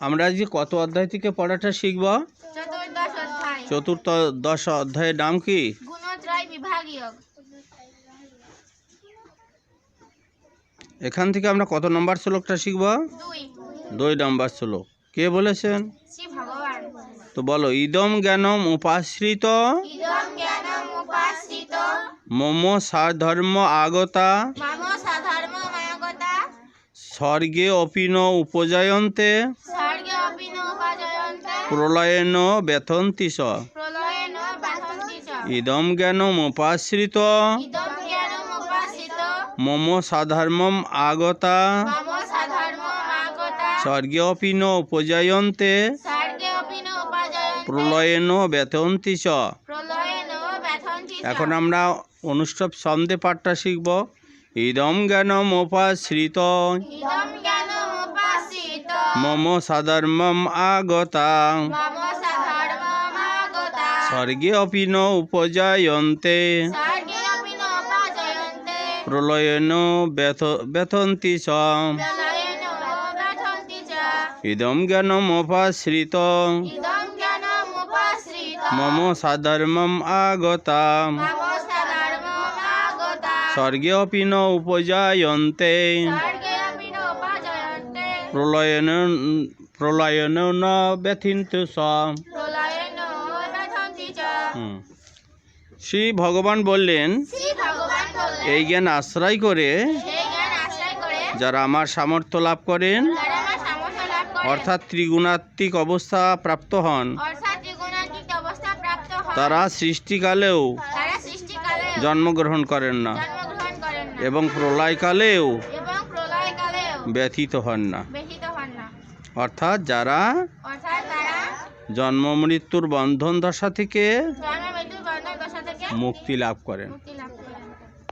আমরা আজকে কত অধ্যায় থেকে পড়াটা শিখব? চতুর্থ দশ অধ্যায়ের নাম কি? এখান থেকে আমরা কত নম্বর শ্লোকটা শিখব? দুই। নম্বর শ্লোক। কে বলেছেন? তো বলো ইদম জ্ঞানম উপাশ্রিত। মম সাধর্ম আগতা। স্বর্গে অপিন উপজয়ন্তে। প্রলয়েন বেতন্তি স চ ইদম জ্ঞানম উপাশ্রিত। ইদম জ্ঞানম উপাশ্রিত। মম সাধর্মম আগতা। মম সাধর্ম আগতা। স্বর্গে অপিন উপজয়ন্তে। স্বর্গে অপি ন উপাজয়ন্তে। প্রলয়েন বেতন্তি চ এখন আমরা অনুষ্ঠব ছন্দে পাঠটা শিখব। ইদম জ্ঞানম উপাশ্রিত। মম সাধর্মম আগতা। মম সাধর্ম আগতা। স্বর্গে অপিন উপজয়ন্তে। প্রলয়েন ব্যথ ব্যথন্তি চ। ইদম জ্ঞানম উপাশ্রিত। ইদম জ্ঞানম উপাশ্রিত। মম সাধর্মম সাধর্ম আগতা। স্বর্গে অপিন উপজয়ন্তে স্বর্গে অপি ন উপাজয়ন্তে প্রলয়ন প্রলয়ন ন ব্যথিন্তু। শ্রী ভগবান বললেন এই জ্ঞান আশ্রয় করে যারা আমার সামর্থ্য লাভ করেন অর্থাৎ ত্রিগুণাত্মিক অবস্থা প্রাপ্ত হন। তারা সৃষ্টিকালেও জন্মগ্রহণ করেন না এবং প্রলয়কালেও ব্যথিত হন না। অর্থাৎ যারা জন্ম মৃত্যুর বন্ধন দশা থেকে মুক্তি লাভ করেন।